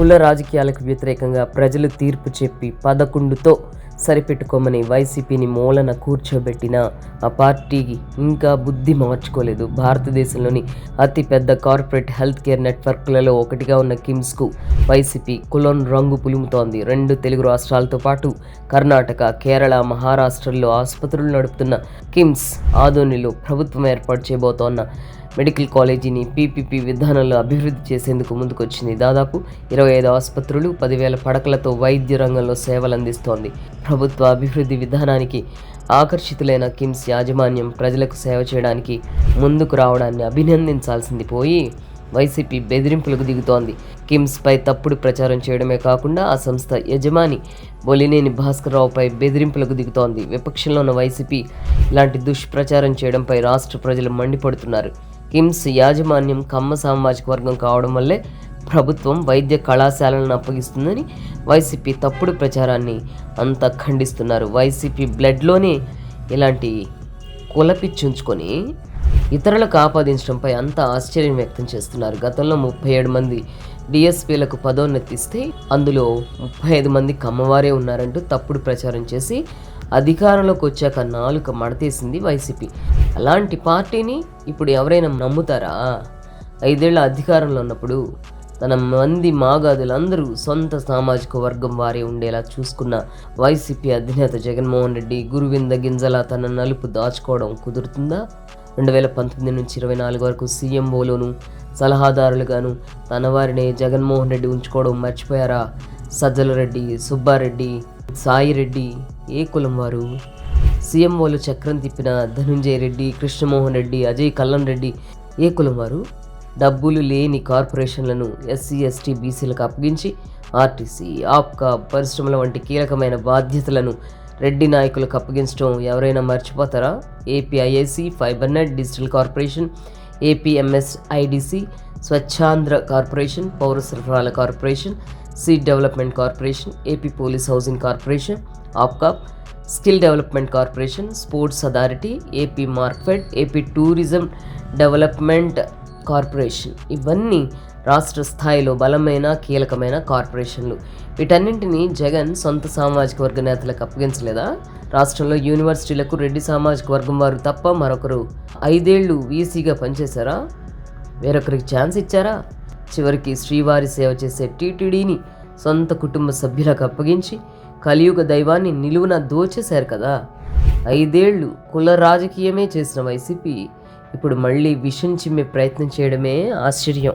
కుల రాజకీయాలకు వ్యతిరేకంగా ప్రజలు తీర్పు చెప్పి పదకొండుతో సరిపెట్టుకోమని వైసీపీని మూలన కూర్చోబెట్టిన ఆ పార్టీ ఇంకా బుద్ధి మార్చుకోలేదు. భారతదేశంలోని అతిపెద్ద కార్పొరేట్ హెల్త్ కేర్ నెట్వర్క్లలో ఒకటిగా ఉన్న కిమ్స్కు వైసీపీ కులం రంగు పులుముతోంది. రెండు తెలుగు రాష్ట్రాలతో పాటు కర్ణాటక కేరళ మహారాష్ట్రల్లో ఆసుపత్రులు నడుపుతున్న కిమ్స్ ఆధోనిలో ప్రభుత్వం ఏర్పాటు చేయబోతోన్న మెడికల్ కాలేజీని పీపీపీ విధానంలో అభివృద్ధి చేసేందుకు ముందుకొచ్చింది. దాదాపు ఇరవై ఐదు ఆసుపత్రులు పదివేల పడకలతో వైద్య రంగంలో సేవలు అందిస్తోంది. ప్రభుత్వ అభివృద్ధి విధానానికి ఆకర్షితులైన కిమ్స్ యాజమాన్యం ప్రజలకు సేవ చేయడానికి ముందుకు రావడాన్ని అభినందించాల్సింది పోయి వైసీపీ బెదిరింపులకు దిగుతోంది. కిమ్స్పై తప్పుడు ప్రచారం చేయడమే కాకుండా ఆ సంస్థ యజమాని బొలినేని భాస్కర్రావుపై బెదిరింపులకు దిగుతోంది. విపక్షంలో ఉన్న వైసీపీ ఇలాంటి దుష్ప్రచారం చేయడంపై రాష్ట్ర ప్రజలు మండిపడుతున్నారు. కిమ్స్ యాజమాన్యం కమ్మ సామాజిక వర్గం కావడం వల్లే ప్రభుత్వం వైద్య కళాశాలను అప్పగిస్తుందని వైసీపీ తప్పుడు ప్రచారాన్ని అంతా ఖండిస్తున్నారు. వైసీపీ బ్లడ్లోనే ఇలాంటి కులపిచ్చుంచుకొని ఇతరులకు ఆపాదించడంపై అంతా ఆశ్చర్యం వ్యక్తం చేస్తున్నారు. గతంలో ముప్పై ఏడు మంది డిఎస్పీలకు పదోన్నతిస్తే అందులో ముప్పై ఐదు మంది కమ్మవారే ఉన్నారంటూ తప్పుడు ప్రచారం చేసి అధికారంలోకి వచ్చాక నాలుక మడతేసింది వైసీపీ. అలాంటి పార్టీని ఇప్పుడు ఎవరైనా నమ్ముతారా? ఐదేళ్ళ అధికారంలో ఉన్నప్పుడు తన మంది మాగాదులందరూ సొంత సామాజిక వర్గం వారే ఉండేలా చూసుకున్న వైసీపీ అధినేత జగన్మోహన్ రెడ్డి గురువింద గింజలా తన నలుపు దాచుకోవడం కుదురుతుందా? రెండు వేల పంతొమ్మిది నుంచి ఇరవై నాలుగు వరకు సీఎంఓలోను సలహాదారులుగాను తన వారిని జగన్మోహన్ రెడ్డి ఉంచుకోవడం మర్చిపోయారా? సజ్జల రెడ్డి సుబ్బారెడ్డి సాయిరెడ్డి ఏ కులం వారు? సీఎంఓలు చక్రం తిప్పిన ధనుంజయ రెడ్డి కృష్ణమోహన్ రెడ్డి అజయ్ కల్లం రెడ్డి ఏ కులం వారు? డబ్బులు లేని కార్పొరేషన్లను ఎస్సీ ఎస్టీ బీసీలకు అప్పగించి ఆర్టీసీ ఆప్కా పరిశ్రమల వంటి కీలకమైన బాధ్యతలను రెడ్డి నాయకులకు అప్పగించడం ఎవరైనా మర్చిపోతారా? APIAC fibre net digital corporation APMS IDC Swachhandhra corporation పౌర సరఫరాల corporation seed development corporation AP police housing corporation APCOF skill development corporation sports authority AP Markfed AP tourism development corporation ఇవన్నీ రాష్ట్ర స్థాయిలో బలమైన కీలకమైన కార్పొరేషన్లు. వీటన్నింటినీ జగన్ సొంత సామాజిక వర్గ నేతలకు అప్పగించలేదా? రాష్ట్రంలో యూనివర్సిటీలకు రెడ్డి సామాజిక వర్గం వారు తప్ప మరొకరు ఐదేళ్ళు వీసీగా పనిచేశారా? వేరొకరికి ఛాన్స్ ఇచ్చారా? చివరికి శ్రీవారి సేవ చేసే టీటీడీని సొంత కుటుంబ సభ్యులకు అప్పగించి కలియుగ దైవాన్ని నిలువున దోచేశారు కదా. ఐదేళ్ళు కుల రాజకీయమే చేసిన వైసీపీ ఇప్పుడు మళ్ళీ విషం చిమ్మే ప్రయత్నం చేయడమే ఆశ్చర్యం.